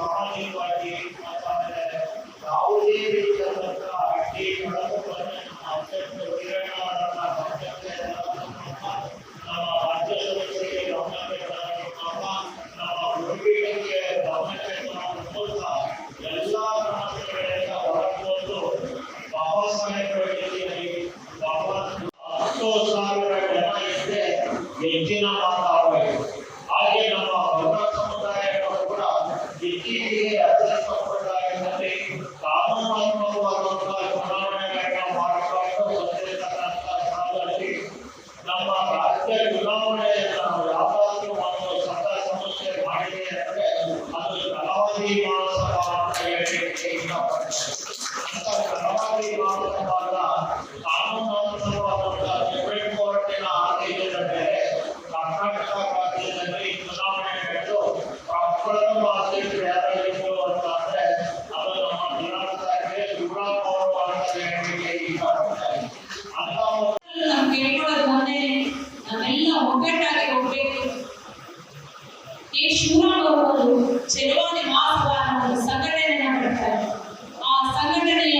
ಸಾಧನೆಗಾಗಿ ಸಾಮಾಜಿಕವಾಗಿ ಮಾತಾಡಿದರೆ ಯಾವುದೇ ರೀತಿಯಾದಂತಹ ಅಡ್ಡಿ ತೊಡಕುಗಳನ್ನು ನಮ್ಮ ಅತ್ಯಂತ ವಿರಳವಾದಂತಹ ಪಕ್ಷಕ್ಕೆ ನಮ್ಮ ರಾಜ್ಯ ಸದಸ್ಯರಿಗೆ ಗಮನಕ್ಕೆ ತರಲು ನಮ್ಮ ನಮ್ಮ ಗುರುಪೀಠಕ್ಕೆ ಗಮನಕ್ಕೆ ತರಲು ಮೂಲಕ ಎಲ್ಲ ಸಮಸ್ಯೆಗಳಿಂದ ಹೊರಬಂದು ಬಾಬಾ ಸಾಹೇಬರ ರೀತಿಯಲ್ಲಿ ಬಾಬಾ ಹತ್ತು ಸಾವಿರ ಜನ ಇದ್ದರೆ ಹೆಚ್ಚಿನ ಮಾತಾಡಬೇಕು ಅವರು ಚೆಲುವಾದಿ ಮಹಾಸಭಾ ಅನ್ನೋ ಒಂದು ಸಂಘಟನೆಯನ್ನ ಮಾಡ್ತಾರೆ ಆ ಸಂಘಟನೆಯ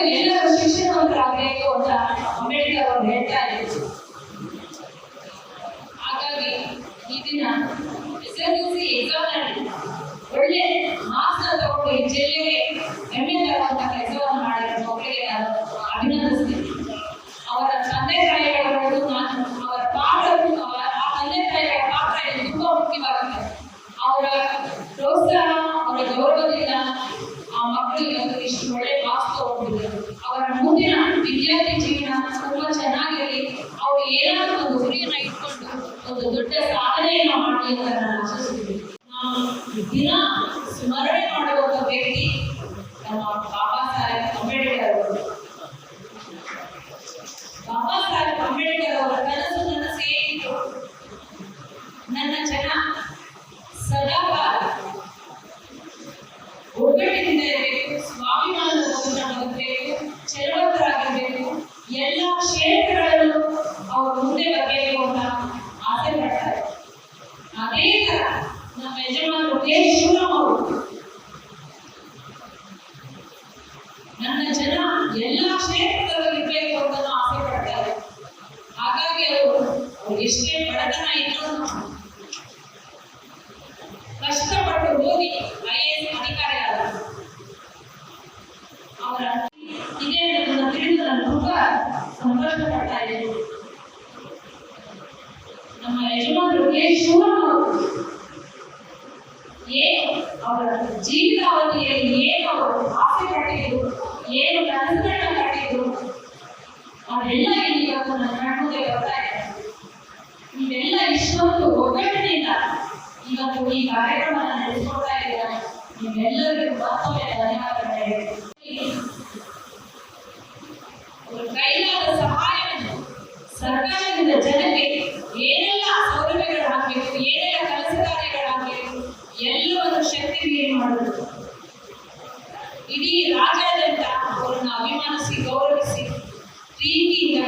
ಎಲ್ಲರೂ ಶಿಕ್ಷಣವಂತರಾಗಬೇಕು ಅಂತ ಅಂಬೇಡ್ಕರ್ ಅವರು ಹೇಳ್ತಾ ಇದ್ರು. ಹಾಗಾಗಿ ಈ ದಿನ ಎಸ್ ಎಲ್ ಸಿ ಒಳ್ಳೆ ಮಾರ್ಕ್ಸ್ ತಗೊಂಡು ಈ ಜಿಲ್ಲೆಗೆ ಹೆಮ್ಮೆ ತರುವಂತ ಕೆಲಸವನ್ನು ಮಾಡಿದ ಮಕ್ಕಳಿಗೆ ನಾನು ಅಭಿನಂದಿಸ್ತೀನಿ. ಅವರ ತಂದೆ ತಾಯಿಗಳು ನಾನು, ಅವರ ಪಾತ್ರ ಅವರ ಆ ತಂದೆ ತಾಯಿಗಳ ಪಾತ್ರ ಇಲ್ಲಿ ತುಂಬಾ ಮುಖ್ಯವಾಗುತ್ತೆ. ಅವರ ಪ್ರೋತ್ಸಾಹ, ಅವರ ಗೌರವದಿಂದ ಆ ಮಕ್ಕಳಿಗೆ ದಿನ ಸ್ಮರಣೆ ಮಾಡುವಂತ ವ್ಯಕ್ತಿ ಇದೇ ತಿಳಿದು ತುಂಬಾ ಪಡ್ತಾ ಇದ್ದೀನಿ ನಮ್ಮ ಯಜಮಾನರು ಕೆ ಶಿವರಾಮ್ ಅವರು ಏನು ಅವರ ಜೀವಿತಾವಧಿಯಲ್ಲಿ ಏನು ಅವರು ಆಸೆ ಏನು ಕನಸುಗಳನ್ನ ಕಟ್ಟಿದ್ರು ಅದೆಲ್ಲ ಇವತ್ತು ನನ್ನ ಕಣ್ಮುಂದೆ ಬರ್ತಾ ಇದೆ ನೀವೆಲ್ಲ ಇಷ್ಟೊಂದು ಒಗ್ಗಟ್ಟಿನಿಂದ ಈ ಕಾರ್ಯಕ್ರಮ ನಡೆಸಿಕೊಡ್ತಾ ಇದ್ದೀರಾ? ನಿಮ್ಮೆಲ್ಲರಿಗೂ ಮತ್ತೊಮ್ಮೆ ಧನ್ಯವಾದಗಳು.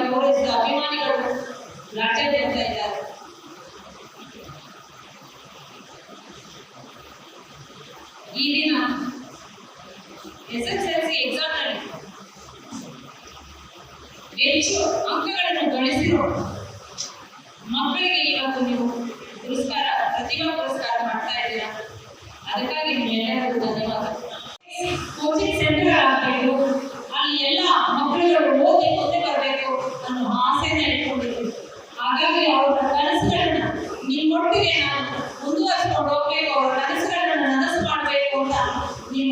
ಗೌರವಿಸಿದ ಅಭಿಮಾನಿಗಳು ರಾಜ್ಯಾದ್ಯಂತ ಇದ್ದಾರೆ ಈ ದಿನ ಎಸ್ ಎಕ್ಸಾಮ್ನಲ್ಲಿ ಹೆಚ್ಚು ಅಂಕಗಳನ್ನು ಗಳಿಸಿರೋ ಮಕ್ಕಳಿಗೆ ಇವತ್ತು ನೀವು ಪುರಸ್ಕಾರ ಪ್ರತಿಭಾ ಪುರಸ್ಕಾರ ಮಾಡ್ತಾ ಇದ್ದೀರಾ. ಅದಕ್ಕಾಗಿ